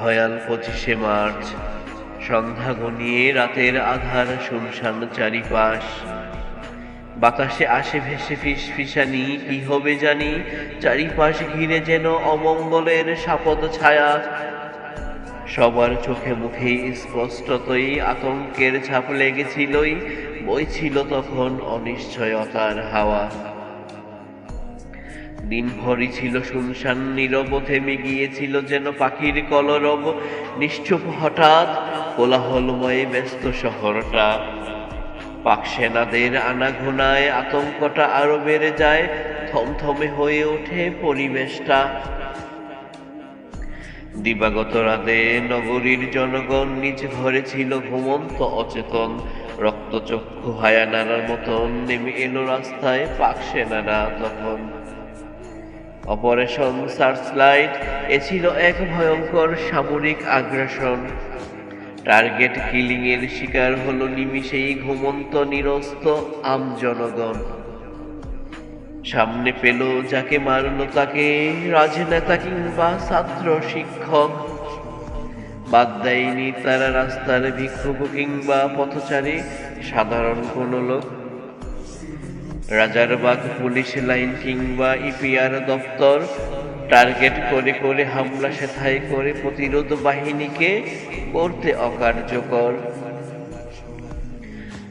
ভয়াল পঁচিশে মার্চ। সন্ধ্যা গনিয়ে রাতের আধার শুনশান চারিপাশ। বাতাসে আসে ভেসে ফিস ফিসানি কি হবে জানি? চারিপাশ ঘিরে যেন অমঙ্গলের সাপদ ছায়া। সবার চোখে মুখে স্পষ্টতই আতঙ্কের ছাপ লেগেছিলই, বইছিল তখন অনিশ্চয়তার হাওয়া। দিনভরই ছিল শুনশান নীরব থেমে গিয়েছিল যেন পাখির কলরব। নিশ্চুপ হঠাৎ কোলাহলময়ে ব্যস্ত শহরটা। পাক সেনাদের আনাঘোনায় আতঙ্কটা আরও বেড়ে যায়, থমথমে হয়ে ওঠে পরিবেশটা। দিবাগত রাতে নগরীর জনগণ নিজ ঘরে ছিল ঘুমন্ত, অচেতন। রক্তচক্ষু হায়ানার মতন নেমে এলো রাস্তায় পাক সেনারা তখন। অপারেশন সার্চলাইট এ ছিল এক ভয়ঙ্কর সামরিক আগ্রাসন। টার্গেট কিলিং এর শিকার হলো নিমিষেই ঘুমন্ত, নিরস্ত আম জনগণ। সামনে পেল যাকে মারলো তাকে রাজনেতা কিংবা ছাত্র শিক্ষক। বাদ দেয়নি তারা রাস্তার ভিক্ষুক কিংবা পথচারী, সাধারণ কোনো লোক। রাজারবাগ পুলিশ লাইন কিংবা ইপিআর দপ্তর টার্গেট করে করে হামলা সেথায় করে প্রতিরোধ বাহিনীকে করতে অকার্যকর।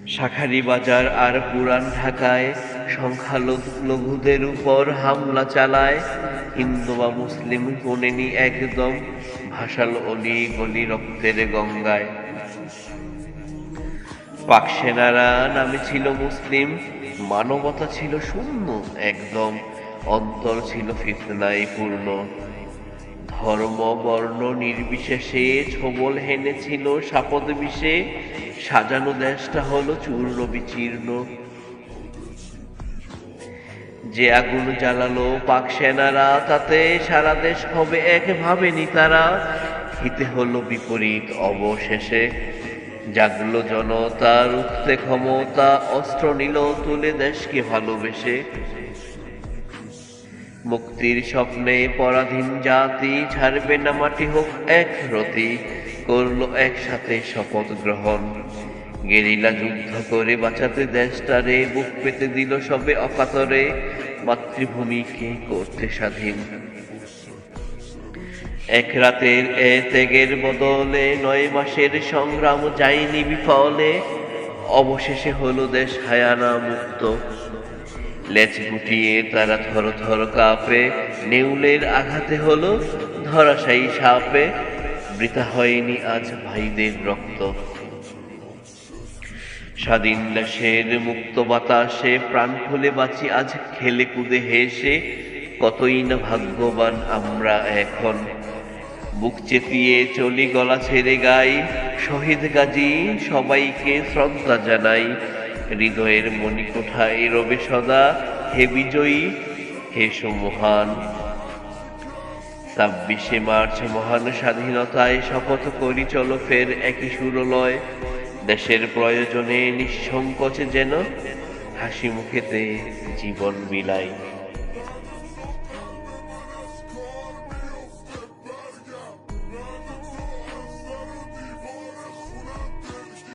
শাখারি বাজার আর পুরান ঢাকায় সংখ্যালঘুদের উপর হামলা চালায় হিন্দু বা মুসলিম কোনেনি একদম ভাসাল অলি গলি রক্তের গঙ্গায়। পাক সেনারা নামে ছিল মুসলিম মানবতা ছিল শূন্য, একদম অন্তর ছিল ফিতনায় পূর্ণ ধর্ম, বর্ণ, নির্বিশেষে ছবল হেনেছিল সাপদ বিষে, সাজানো দেশটা হলো চূর্ণ বিচীর্ণ। যে আগুন জ্বালালো পাক সেনারা, তাতে সারা দেশ হবে একভাবে তারা হিতে হলো বিপরীত অবশেষে। জাগলো জনতা রুখতে ক্ষমতা, অস্ত্র নিল, তুলে দেশকে ভালোবেসে। মুক্তির স্বপ্নে পরাধীন জাতি ছাড়বে না মাটি হোক এক রতি, করল একসাথে শপথ গ্রহণ। গেরিলা যুদ্ধ করে বাঁচাতে দেশটারে, বুক পেতে দিল সবে অকাতরে। মাতৃভূমিকে করতে স্বাধীন? এক রাতের এ ত্যাগের বদলে নয় মাসের সংগ্রাম যায়নি বিফলে। অবশেষে হলো দেশ হায়ানা মুক্ত। লেজ গুটিয়ে তারা থর থর কাপে, নেউলের আঘাতে হলো ধরাশায়ী সাপে। বৃথা হয়নি আজ ভাইদের রক্ত। স্বাধীন দেশের মুক্ত বাতাসে প্রাণ খুলে বাঁচি আজ খেলে কুদে হেসে। কতই না ভাগ্যবান আমরা এখন। বুক চেপিয়ে চলি গলা ছেড়ে গাই। শহীদ গাজী, সবাইকে শ্রদ্ধা জানাই। হৃদয়ের মণিকোঠায় রবে সদা। হে বিজয়ী, হে সমহান। ছাব্বিশে মার্চ মহান স্বাধীনতায় শপথ করি, চলো ফের একই সুরলয়। দেশের প্রয়োজনে নিঃসংকোচে যেন হাসি মুখেতে জীবন বিলাই